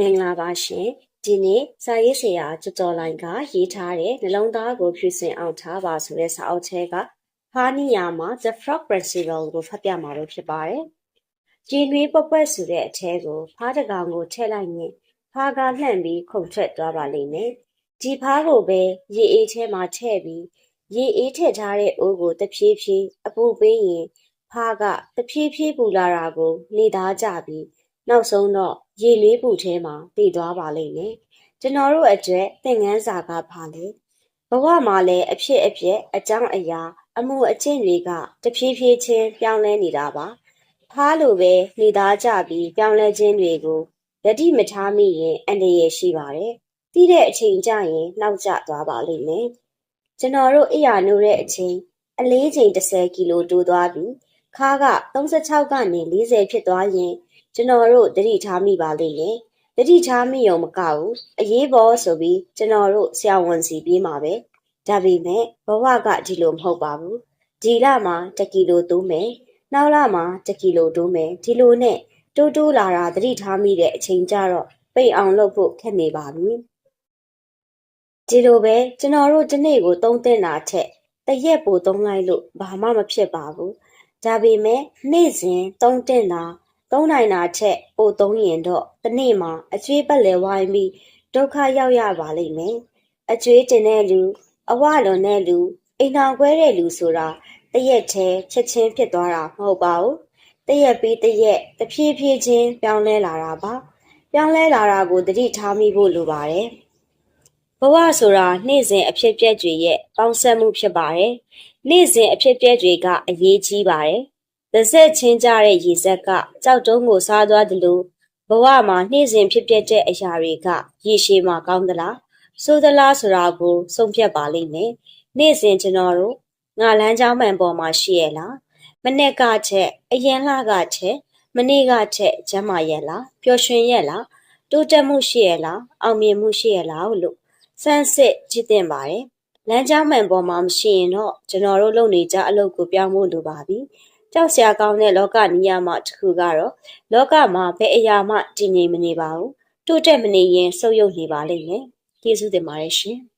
မင်္ဂလာပါရှင်ဒီနေ့စာရေးဆရာကျော်ကျော်လိုင်ကရေးထားတဲ့နှလုံးသားကိုဖြူစင်အောင်ထားပါဆိုတဲ့စာအုပ်ထဲကဟာနီယာမှာ The Frog Principle ကိုဖတ်ပြမှာပဲဖြစ်ပါတယ်။ကျင်းွေးပွက်ပွက်ဆိုတဲ့အထဲကိုဖားတစ်ကောင်ကိုထည့်လိုက်ရင်ဖားကလှန့်ပြီးခုန်ထွက်သွားပါလိမ့်မယ်။ဒီဖားကိုပဲရေအေးထဲမှာထည့်ပြီးရေအေးထည့်ထားတဲ့အိုးကိုတဖြည်းဖြည်းအပူပေးရင်ဖားကတဖြည်းဖြည်းပူလာတာကိုနေသားကြပြီး နောက်ဆုံးတော့ရေလေးပူထဲမှာတည်သွားပါလိမ့်မယ်။ကျွန်တော်တို့အတွက်သင်ခန်းစာကပါလေ။ဘဝမှာလည်းအဖြစ်အပျက်အကြောင်းအရာ အမှုအကျင့်တွေကတဖြည်းဖြည်းချင်းပြောင်းလဲနေတာပါ။ဖားလိုပဲနေသားကြပြီးပြောင်းလဲခြင်းတွေကိုလက်တိမထားမိရင်အန္တရာယ်ရှိပါတယ်။တီးတဲ့အချိန်ကျရင်နှောက်ကျသွားပါလိမ့်မယ်။ကျွန်တော်တို့အိယာနိုးတဲ့အချိန်အလေးချိန်30ကီလိုတိုးသွားပြီးခါးက36ကနေ40ဖြစ်သွားရင် ကျွန်တော်တို့တတိထားမိပါလိမ့်မယ်တတိထားမိုံမကဘူးအရေးပေါ်ဆိုပြီးကျွန်တော်တို့ဆရာဝန်စီပြေးမှာပဲဒါပေမဲ့ဘဝကဒီလိုမဟုတ်ပါဘူးဒီလမှာ1ကီလိုတိုးမယ်နောက်လမှာ1ကီလိုတိုးမယ်ဒီလိုနဲ့တိုးတိုးလာတာတတိထားမိတဲ့အချိန်ကျတော့ပိတ်အောင်လုပ်ဖို့ခက်နေပါပြီဒီလိုပဲကျွန်တော်တို့ဒီနေ့ကိုသုံးသင့်တာထက်တရက်ပိုသုံးလိုက်လို့ဘာမှမဖြစ်ပါဘူးဒါပေမဲ့နေ့စဉ်သုံးတင်တာ သုံးနိုင်တာထက်ပိုသုံးရင်တော့တစ်နေ့မှာအကျွေးပတ်လည်ဝိုင်းပြီးဒုက္ခရောက်ရပါလိမ့်မယ်အကျွေးတင်တဲ့လူအဝလွန်တဲ့လူအိမ်ထောင်ခွဲတဲ့လူဆိုတာတရက်တည်းချက်ချင်းဖြစ်သွားတာမဟုတ်ပါဘူးတရက်ပြီးတရက်တဖြည်းဖြည်းချင်းပြောင်းလဲလာတာပါပြောင်းလဲလာတာကိုသတိထားမိဖို့လိုပါတယ်ဘဝဆိုတာနေ့စဉ်အဖြစ်အပျက်တွေရဲ့ပေါင်းစပ်မှုဖြစ်ပါတယ်နေ့စဉ်အဖြစ်အပျက်တွေကအရေးကြီးပါတယ်။ တစ်ဆက်ချင်းကြတဲ့ရေစက်ကကြောက်တုံးကိုစားသွားတယ်လို့ဘဝမှာနေ့စဉ်ဖြစ်ပျက်တဲ့အရာတွေကရေရှည်မှာကောင်းသလားဆိုးသလားဆိုတာကိုဆုံးဖြတ်ပါလိမ့်မယ်။နေ့စဉ်ကျွန်တော်တို့ငါလမ်းကြောင်းမှန်ပေါ်မှာရှိရလား။မနေ့ကချက်အရင်လကချက်မနေ့ကချက်ကျမ်းမာရဲ့လားပျော်ရွှင်ရဲ့လားတိုးတက်မှုရှိရလားအောင်မြင်မှုရှိရလားလို့စမ်းစစ်ကြည့်သင့်ပါတယ်။လမ်းကြောင်းမှန်ပေါ်မှာမရှိရင်တော့ကျွန်တော်တို့လုပ်နေကြအလုပ်ကိုပြောင်းဖို့လိုပါပြီ။ ကြောက်စရာကောင်းတဲ့လောကနိယာမတစ်ခုကတော့လောကမှာဘယ်အရာမှတည်ငြိမ်မနေပါဘူး။တိုးတက်မနေရင်ဆုပ်ယုပ်နေပါလိမ့်မယ်။ကျေးဇူးတင်ပါတယ်ရှင်။